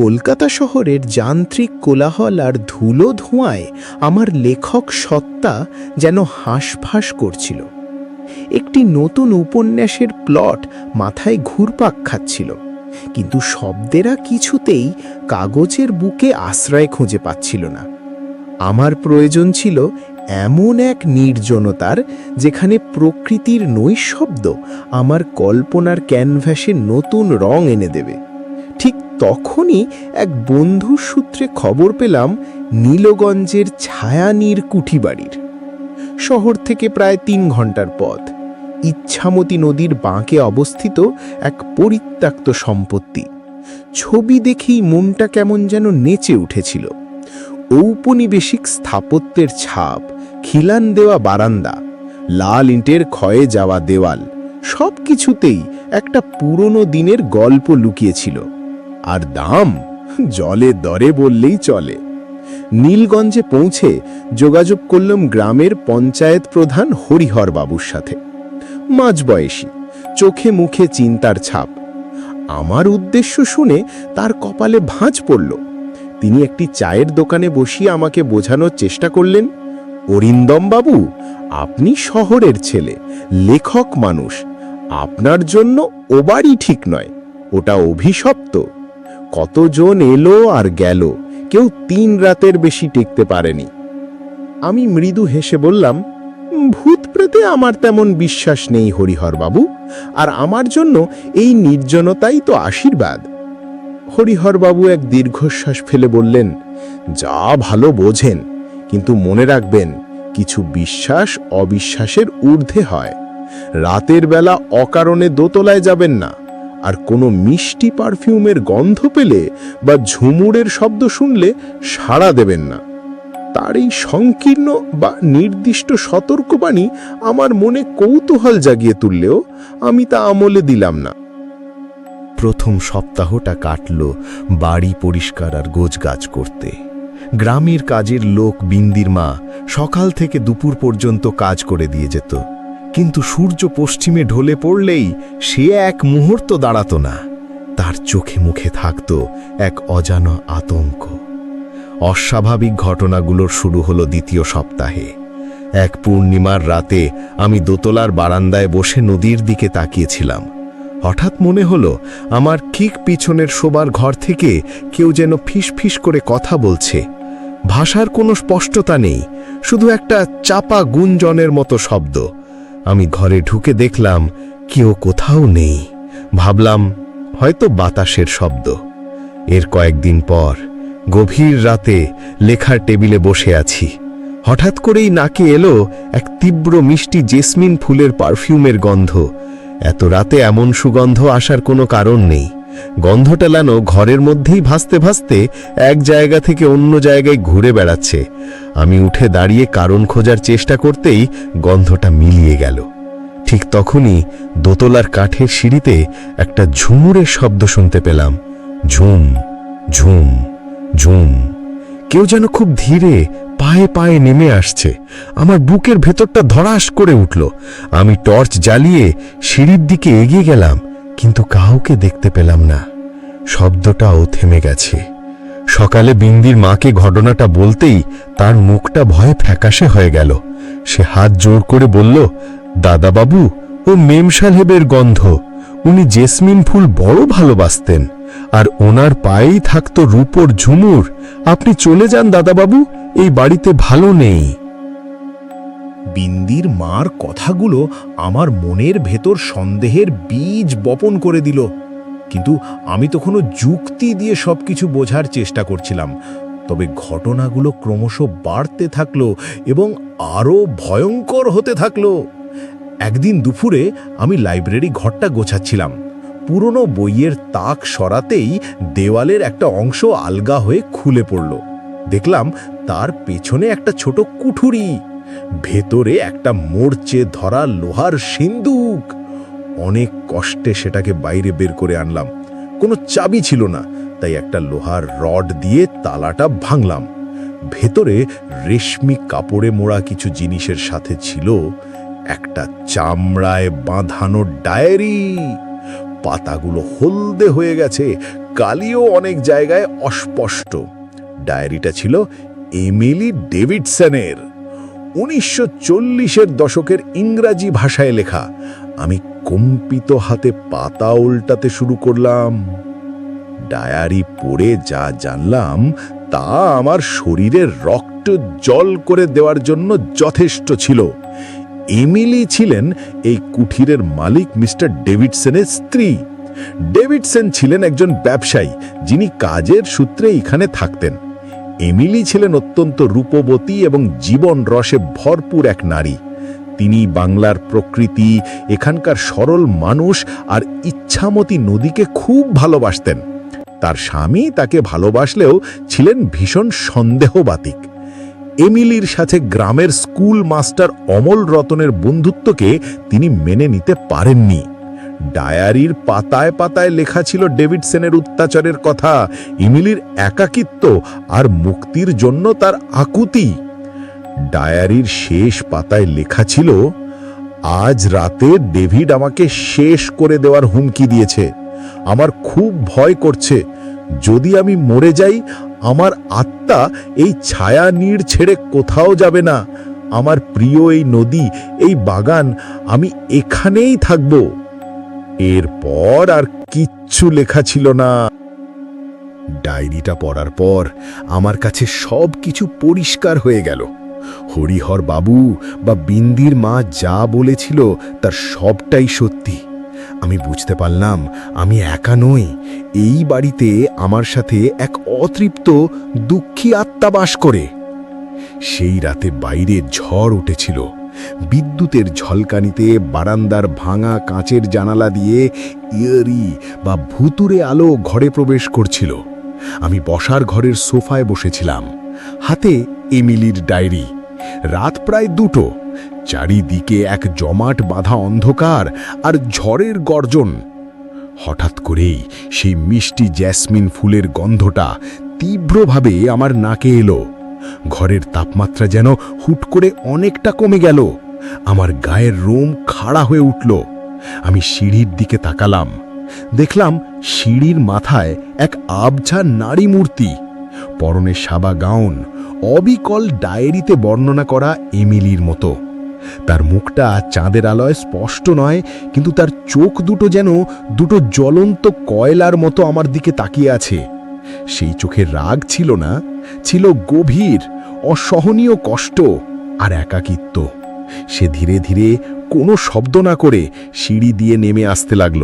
কলকাতা শহরের যান্ত্রিক কোলাহল আর ধুলো ধোঁয়ায় আমার লেখক সত্তা যেন হাঁসফাঁস করছিল। একটি নতুন উপন্যাসের প্লট মাথায় ঘুরপাক খাচ্ছিল, কিন্তু শব্দেরা কিছুতেই কাগজের বুকে আশ্রয় খুঁজে পাচ্ছিল না। আমার প্রয়োজন ছিল এমন এক নির্জনতার যেখানে প্রকৃতির নৈশব্দ আমার কল্পনার ক্যানভাসে নতুন রং এনে দেবে। ঠিক তখনই এক বন্ধুর সূত্রে খবর পেলাম নীলগঞ্জের ছায়ানীর কুঠিবাড়ির। শহর থেকে প্রায় তিন ঘণ্টার পথ। ইচ্ছামতি নদীর বাঁকে অবস্থিত এক পরিত্যক্ত সম্পত্তি। ছবি দেখেই মনটা কেমন যেন নেচে উঠেছিল। ঔপনিবেশিক স্থাপত্যের ছাপ, খিলান দেওয়া বারান্দা, লাল ইঁটের ক্ষয়ে যাওয়া দেওয়াল সব কিছুতেই একটা পুরনো দিনের গল্প লুকিয়েছিল। আর দাম? জলে দরে বললেই চলে। নীলগঞ্জে পৌঁছে যোগাযোগ করলাম গ্রামের পঞ্চায়েত প্রধান হরিহর বাবুর সাথে। মাঝবয়সী চোখে মুখে চিন্তার ছাপ। আমার উদ্দেশ্য শুনে তার কপালে ভাঁজ পড়ল। তিনি একটি চায়ের দোকানে বসিয়ে আমাকে বোঝানোর চেষ্টা করলেন, অরিন্দম বাবু, আপনি শহরের ছেলে, লেখক মানুষ। আপনার জন্য ও বাড়ি ঠিক নয়, ওটা অভিশপ্ত। কতজন এলো আর গেল, কেউ তিন রাতের বেশি টিকতে পারেনি। আমি মৃদু হেসে বললাম, ভূত প্রেতে আমার তেমন বিশ্বাস নেই হরিহর বাবু, আর আমার জন্য এই নির্জনতাই তো আশীর্বাদ। হরিহরবাবু এক দীর্ঘশ্বাস ফেলে বললেন, যা ভালো বোঝেন, কিন্তু মনে রাখবেন, কিছু বিশ্বাস অবিশ্বাসের ঊর্ধ্বে হয়। রাতের বেলা অকারণে দোতলায় যাবেন না আর কোনো মিষ্টি পারফিউমের গন্ধ পেলে বা ঝুমুরের শব্দ শুনলে সাড়া দেবেন না। তার এই সংকীর্ণ বা নির্দিষ্ট সতর্কবাণী আমার মনে কৌতূহল জাগিয়ে তুললেও আমি তা আমলে দিলাম না। প্রথম সপ্তাহটা কাটল বাড়ি পরিষ্কার আর গোছগাছ করতে। গ্রামের কাজের লোক বিন্দির মা সকাল থেকে দুপুর পর্যন্ত কাজ করে দিয়ে যেত। কিন্তু সূর্য পশ্চিমে ঢলে পড়লেই সে এক মুহূর্ত দাঁড়াত না। তার চোখে মুখে থাকত এক অজানা আতঙ্ক। অস্বাভাবিক ঘটনাগুলোর শুরু হলো দ্বিতীয় সপ্তাহে। এক পূর্ণিমার রাতে আমি দোতলার বারান্দায় বসে নদীর দিকে তাকিয়েছিলাম। হঠাৎ মনে হলো আমার ঠিক পিছনের শোবার ঘর থেকে কেউ যেন ফিস করে কথা বলছে। ভাষার কোনো স্পষ্টতা নেই, শুধু একটা চাপা গুঞ্জনের মতো শব্দ। আমি ঘরে ঢুকে দেখলাম কেউ কোথাও নেই। ভাবলাম হয়তো বাতাসের শব্দ। এর কয়েকদিন পর গভীর রাতে লেখার টেবিলে বসে আছি। হঠাৎ করেই নাকে এলো এক তীব্র মিষ্টি জেসমিন ফুলের পারফিউমের গন্ধ। এত রাতে এমন সুগন্ধ আসার কোনো কারণ নেই। গন্ধটা লানো ঘরের মধ্যেই ভাসতে ভাসতে এক জায়গা থেকে অন্য জায়গায় ঘুরে বেড়াচ্ছে। আমি উঠে দাঁড়িয়ে কারণ খোঁজার চেষ্টা করতেই গন্ধটা মিলিয়ে গেল। ঠিক তখনই দোতলার কাঠের সিঁড়িতে একটা ঝুমুরের শব্দ শুনতে পেলাম। ঝুম ঝুম ঝুম। কেউ যেন খুব ধীরে পায়ে পায়ে নেমে আসছে। আমার বুকের ভেতরটা ধরাস করে উঠল। আমি টর্চ জ্বালিয়ে সিঁড়ির দিকে এগিয়ে গেলাম। কিন্তু কাউকে দেখতে পেলাম না। শব্দটাও থেমে গেছে। সকালে বিন্দির মাকে ঘটনাটা বলতেই তার মুখটা ভয়ে ফ্যাকাশে হয়ে গেল। সে হাত জোর করে বলল, দাদাবাবু, ও মেম সাহেবের গন্ধ। উনি জেসমিন ফুল বড় ভালোবাসতেন। আর ওনার পায়েই থাকতো রূপর ঝুমুর। আপনি চলে যান, দাদাবাবু। এই বাড়িতে ভালো নেই। বিন্দির মার কথাগুলো আমার মনের ভেতর সন্দেহের বীজ বপন করে দিল। কিন্তু আমি তখনও যুক্তি দিয়ে সব কিছু বোঝার চেষ্টা করছিলাম। তবে ঘটনাগুলো ক্রমশ বাড়তে থাকল এবং আরও ভয়ঙ্কর হতে থাকল। একদিন দুপুরে আমি লাইব্রেরি ঘরটা গোছাচ্ছিলাম। পুরনো বইয়ের তাক সরাতেই দেওয়ালের একটা অংশ আলগা হয়ে খুলে পড়ল। দেখলাম তার পেছনে একটা ছোট কুঠুরি। ভেতরে একটা মোর্চে ধরা লোহার সিন্দুক। অনেক কষ্টে সেটাকে বাইরে বের করে আনলাম। কোনো চাবি ছিল না, তাই একটা লোহার রড দিয়ে তালাটা ভাঙলাম। ভেতরে রেশমি কাপড়ে মোড়া কিছু জিনিসের সাথে ছিল একটা চামড়ায় বাঁধানো ডায়েরি। পাতাগুলো হলদে হয়ে গেছে, কালিও অনেক জায়গায় অস্পষ্ট। ডায়েরিটা ছিল এমিলি ডেভিডসনের। উনিশশো চল্লিশের দশকের ইংরাজি ভাষায় লেখা, আমি কম্পিত হাতে পাতা উল্টাতে শুরু করলাম। ডায়ারি পড়ে যা জানলাম, তা আমার শরীরের রক্ত জল করে দেওয়ার জন্য যথেষ্ট ছিল। এমিলি ছিলেন এই কুঠিরের মালিক মিস্টার ডেভিডসনের স্ত্রী। ডেভিডসন ছিলেন একজন ব্যবসায়ী, যিনি কাজের সূত্রে এখানে থাকতেন। এমিলি ছিলেন অত্যন্ত রূপবতী এবং জীবন রসে ভরপুর এক নারী। তিনি বাংলার প্রকৃতি, এখানকার সরল মানুষ আর ইচ্ছামতী নদীকে খুব ভালোবাসতেন। তার স্বামী তাকে ভালোবাসলেও ছিলেন ভীষণ সন্দেহবাতিক। এমিলির সাথে গ্রামের স্কুল মাস্টার অমল রতনের বন্ধুত্বকে তিনি মেনে নিতে পারেননি। ডায়ারির পাতায় পাতায় লেখা ছিল ডেভিডসনের অত্যাচারের কথা, ইমিলির একাকিত্ব আর মুক্তির জন্য তার আকুতি। ডায়ারির শেষ পাতায় লেখা ছিল, আজ রাতে ডেভিড আমাকে শেষ করে দেওয়ার হুমকি দিয়েছে। আমার খুব ভয় করছে। যদি আমি মরে যাই, আমার আত্মা এই ছায়া নীড় ছেড়ে কোথাও যাবে না। আমার প্রিয় এই নদী, এই বাগান, আমি এখানেই থাকব। এরপর আর কিচ্ছু লেখা ছিল না। ডায়েরিটা পড়ার পর আমার কাছে সব কিছু পরিষ্কার হয়ে গেল। হরিহর বাবু বা বিন্দির মা যা বলেছিল তার সবটাই সত্যি। আমি বুঝতে পারলাম, আমি একা নই, এই বাড়িতে আমার সাথে এক অতৃপ্ত, দুঃখী আত্মা বাস করে। সেই রাতে বাইরে ঝড় উঠেছিল। বিদ্যুতের ঝলকানিতে বারান্দার ভাঙা কাঁচের জানালা দিয়ে ইয়ারি বা ভুতুরে আলো ঘরে প্রবেশ করছিল। আমি বসার ঘরের সোফায় বসেছিলাম। হাতে এমিলির ডায়েরি। রাত প্রায় দুটো। চারিদিকে এক জমাট বাঁধা অন্ধকার আর ঝড়ের গর্জন। হঠাৎ করেই সেই মিষ্টি জ্যাসমিন ফুলের গন্ধটা তীব্রভাবে আমার নাকে এলো। ঘরের তাপমাত্রা যেন হুট করে অনেকটা কমে গেল। আমার গায়ের রোম খাড়া হয়ে উঠল। আমি সিঁড়ির দিকে তাকালাম। দেখলাম সিঁড়ির মাথায় এক আবছা নারী মূর্তি। পরনে সাবা গাউন, অবিকল ডায়েরিতে বর্ণনা করা এমিলির মতো। তার মুখটা চাঁদের আলোয় স্পষ্ট নয়, কিন্তু তার চোখ দুটো যেন দুটো জ্বলন্ত কয়লার মতো আমার দিকে তাকিয়ে আছে। সেই চোখের রাগ ছিল না, ছিল গভীর, অসহনীয় কষ্ট আর একাকিত্ব। সে ধীরে ধীরে কোনো শব্দ না করে সিঁড়ি দিয়ে নেমে আসতে লাগল।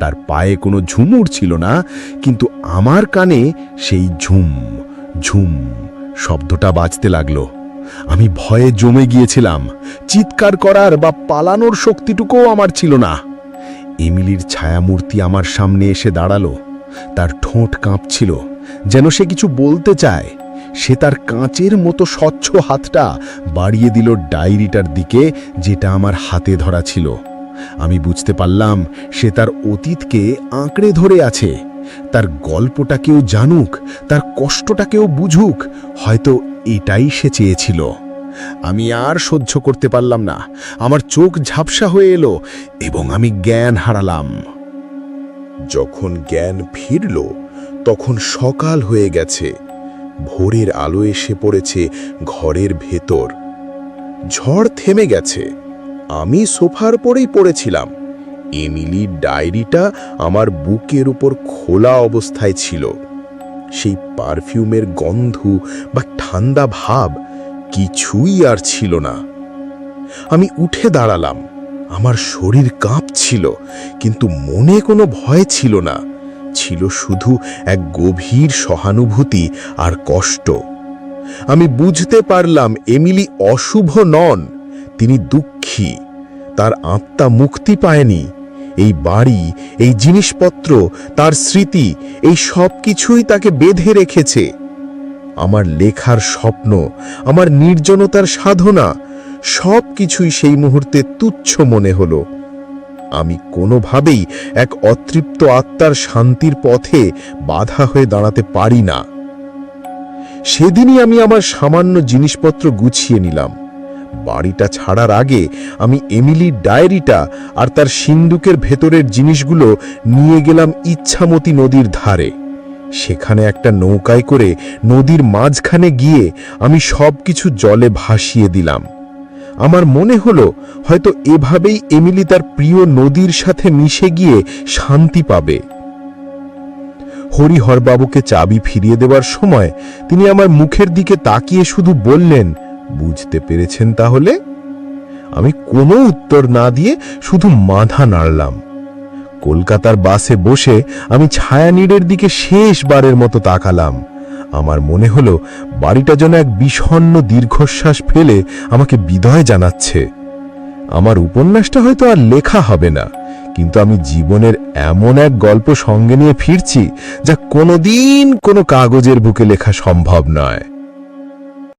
তার পায়ে কোনো ঝুমুর ছিল না, কিন্তু আমার কানে সেই ঝুম ঝুম শব্দটা বাজতে লাগল। আমি ভয়ে জমে গিয়েছিলাম, চিৎকার করার বা পালানোর শক্তিটুকুও আমার ছিল না। এমিলির ছায়ামূর্তি আমার সামনে এসে দাঁড়াল। তার ঠোঁট কাঁপছিল। যেন সে কিছু বলতে চায়, সে তার কাঁচের মতো স্বচ্ছ হাতটা বাড়িয়ে দিল ডায়েরিটার দিকে, যেটা আমার হাতে ধরা ছিল। আমি বুঝতে পারলাম সে তার অতীতকে আঁকড়ে ধরে আছে। তার গল্পটা কেউ জানুক, তার কষ্টটা কেউ বুঝুক, হয়তো এটাই সে চেয়েছিল। আমি আর সহ্য করতে পারলাম না। আমার চোখ ঝাপসা হয়ে এলো এবং আমি জ্ঞান হারালাম। যখন জ্ঞান ফিরল, তখন সকাল হয়ে গেছে। ভোরের আলো এসে পড়েছে ঘরের ভেতর। ঝড় থেমে গেছে। আমি সোফার পরেই পড়েছিলাম। এমিলির ডায়েরিটা আমার বুকের উপর খোলা অবস্থায় ছিল। সেই পারফিউমের গন্ধ বা ঠান্ডা ভাব কিছুই আর ছিল না। আমি উঠে দাঁড়ালাম। আমার শরীর কাঁপছিল, কিন্তু মনে কোনো ভয় ছিল না। ছিল শুধু এক গভীর সহানুভূতি আর কষ্ট। আমি বুঝতে পারলাম এমিলি অশুভ নন, তিনি দুঃখী। তার আত্মা মুক্তি পায়নি। এই বাড়ি, এই জিনিসপত্র, তার স্মৃতি, এই সব কিছুই তাকে বেঁধে রেখেছে। আমার লেখার স্বপ্ন, আমার নির্জনতার সাধনা সব কিছুই সেই মুহূর্তে তুচ্ছ মনে হলো। আমি কোনোভাবেই এক অতৃপ্ত আত্মার শান্তির পথে বাধা হয়ে দাঁড়াতে পারি না। সেদিনই আমি আমার সামান্য জিনিসপত্র গুছিয়ে নিলাম। বাড়িটা ছাড়ার আগে আমি এমিলির ডায়েরিটা আর তার সিন্দুকের ভেতরের জিনিসগুলো নিয়ে গেলাম ইচ্ছামতি নদীর ধারে। সেখানে একটা নৌকায় করে নদীর মাঝখানে গিয়ে আমি সব কিছু জলে ভাসিয়ে দিলাম। আমার মনে হলো হয়তো এভাবেই এমিলি তার প্রিয় নদীর সাথে মিশে গিয়ে শান্তি পাবে। হরিহরবাবুকে চাবি ফিরিয়ে দেওয়ার সময় তিনি আমার মুখের দিকে তাকিয়ে শুধু বললেন, বুঝতে পেরেছেন তাহলে? আমি কোনো উত্তর না দিয়ে শুধু মাথা নাড়লাম। কলকাতার বাসে বসে আমি ছায়ানীড়ের দিকে শেষবারের মতো তাকালাম। আমার মনে হলো বাড়িটা যেন এক বিষণ্ন দীর্ঘশ্বাস ফেলে আমাকে বিদায় জানাচ্ছে। আমার উপন্যাসটা হয়তো আর লেখা হবে না, কিন্তু আমি জীবনের এমন এক গল্প সঙ্গে নিয়ে ফিরছি যা কোনোদিন কোনো কাগজের বুকে লেখা সম্ভব নয়।